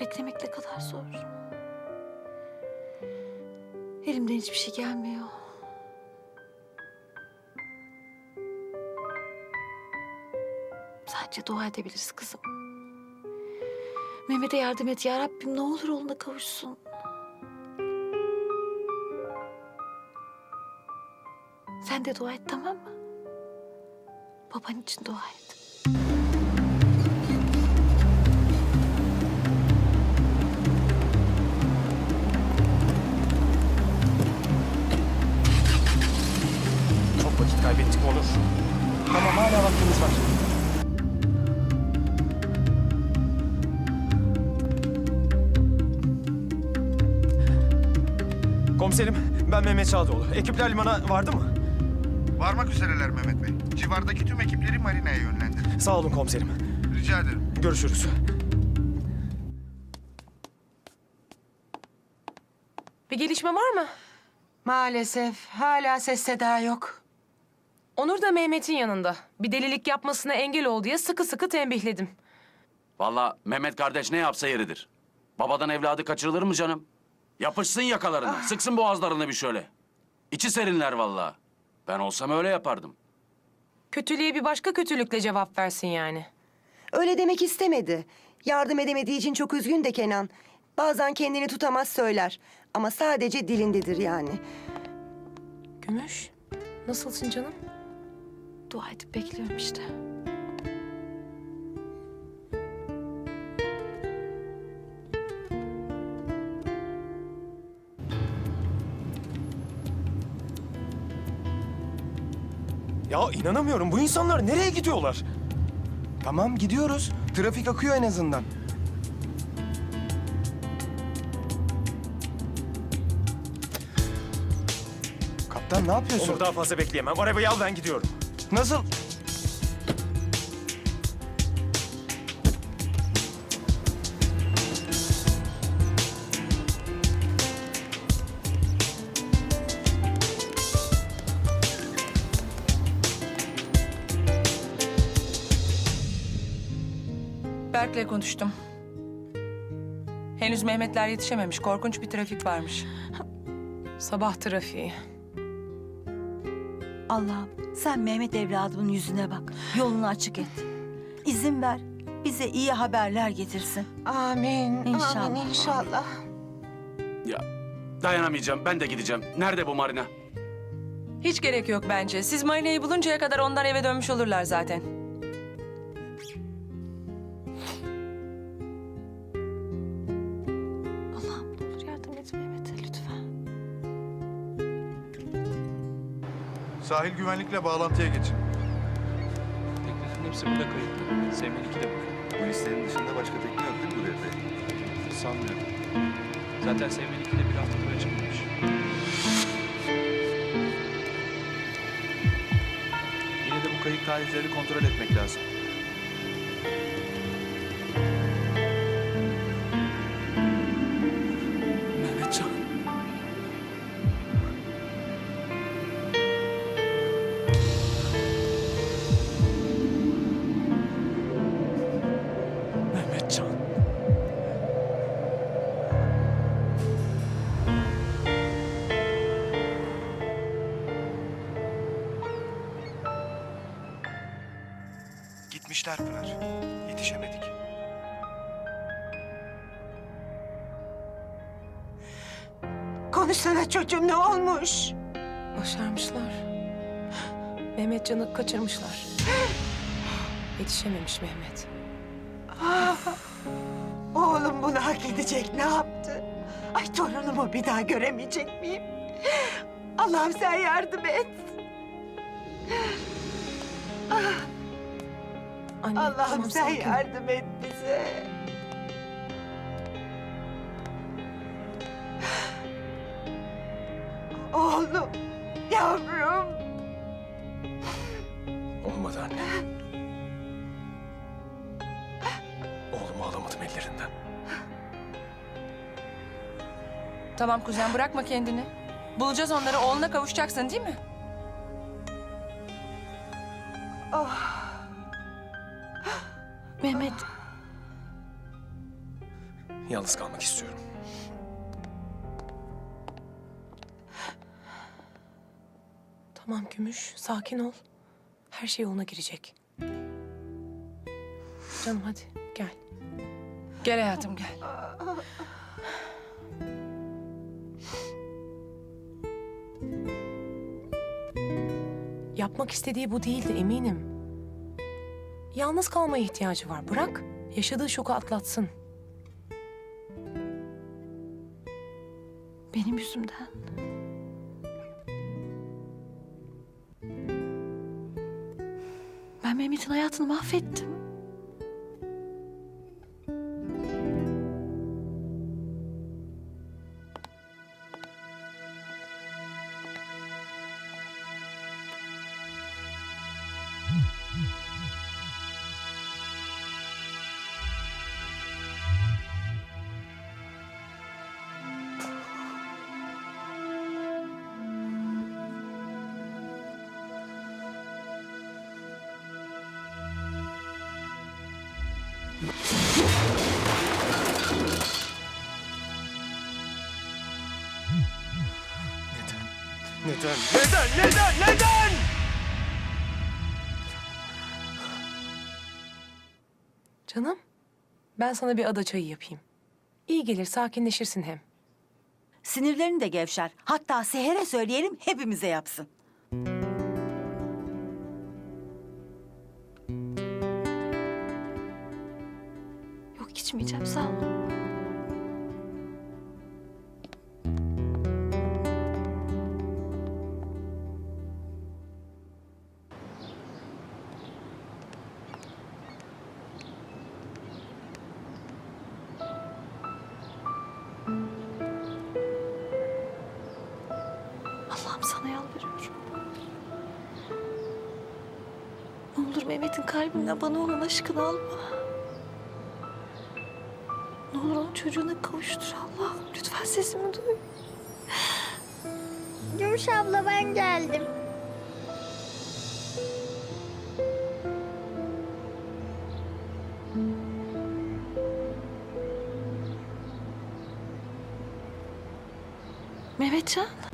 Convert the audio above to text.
Beklemek ne kadar zor. Elimden hiçbir şey gelmiyor. Sadece dua edebiliriz kızım. Mehmet'e yardım et ya Rabbim ne olur oğluna kavuşsun. Sen de dua et tamam mı? Baban için dua et. Komiserim ben Mehmet Çağdoğlu. Ekipler limana vardı mı? Varmak üzereler Mehmet Bey. Civardaki tüm ekipleri marinaya yönlendir. Sağ olun komiserim. Rica ederim. Görüşürüz. Bir gelişme var mı? Maalesef hala ses seda yok. Onur da Mehmet'in yanında. Bir delilik yapmasına engel ol diye sıkı sıkı tembihledim. Vallahi Mehmet kardeş ne yapsa yeridir. Babadan evladı kaçırılır mı canım? Yapışsın yakalarına, sıksın boğazlarını bir şöyle. İçi serinler vallahi. Ben olsam öyle yapardım. Kötülüğe bir başka kötülükle cevap versin yani. Öyle demek istemedi. Yardım edemediği için çok üzgün de Kenan. Bazen kendini tutamaz söyler. Ama sadece dilindedir yani. Gümüş, nasılsın canım? Dua edip bekliyorum işte. Ya inanamıyorum bu insanlar nereye gidiyorlar? Tamam gidiyoruz. Trafik akıyor en azından. Kaptan ne yapıyorsun? Onur daha fazla bekleyemem. Arabayı al ben gidiyorum. Nasıl? Berk'le konuştum. Henüz Mehmetler yetişememiş. Korkunç bir trafik varmış. Sabah trafiği. Allah'ım sen Mehmet evladımın yüzüne bak. Yolunu açık et. İzin ver. Bize iyi haberler getirsin. Amin. İnşallah. Amin inşallah. Ya dayanamayacağım, ben de gideceğim. Nerede bu marina? Hiç gerek yok bence. Siz Marina'yı buluncaya kadar onlar eve dönmüş olurlar zaten. Sahil güvenlikle bağlantıya geçin. Teklifin hepsi burada kayıtlı. Sevmen iki de burada. Bu listenin dışında başka tekne yok değil mi bu devre? Sanmıyorum. Zaten Sevmen iki de bir hafta buraya çıkmamış. Yine de bu kayıt tarihleri kontrol etmek lazım. Gitmişler Pınar. Yetişemedik. Konuşsana çocuğum ne olmuş? Başarmışlar. Mehmetcan'ı kaçırmışlar. Yetişememiş Mehmet. Oğlum bunu hak edecek ne yaptı? Ay torunumu bir daha göremeyecek miyim? Allah'ım sen yardım et. Anne, Allah'ım tamam, sen sakin yardım et bize. Oğlum, yavrum. Olmadı anne. Oğlumu alamadım ellerinden. Tamam kuzen bırakma kendini. Bulacağız onları. Oğluna kavuşacaksın değil mi? Mehmet Yalnız kalmak istiyorum. Tamam Gümüş, sakin ol. Her şey yoluna girecek. Canım hadi gel. Gel hayatım gel. Yapmak istediği bu değildi eminim. Yalnız kalmaya ihtiyacı var. Bırak, yaşadığı şoku atlatsın. Benim yüzümden. Ben Mehmet'in hayatını mahvettim. Neden? Neden? Neden? Neden? Canım, ben sana bir ada çayı yapayım. İyi gelir, sakinleşirsin hem. Sinirlerini de gevşer. Hatta Seher'e söyleyelim hepimize yapsın. Yok içmeyeceğim sağ ol. Allah'ım sana yalvarıyorum. Olur Mehmet'in kalbinden bana olan aşkını alma. Ne olur onun çocuğuna kavuştur Allah'ım. Lütfen sesimi duy. Gümüş abla ben geldim. Mehmetcan.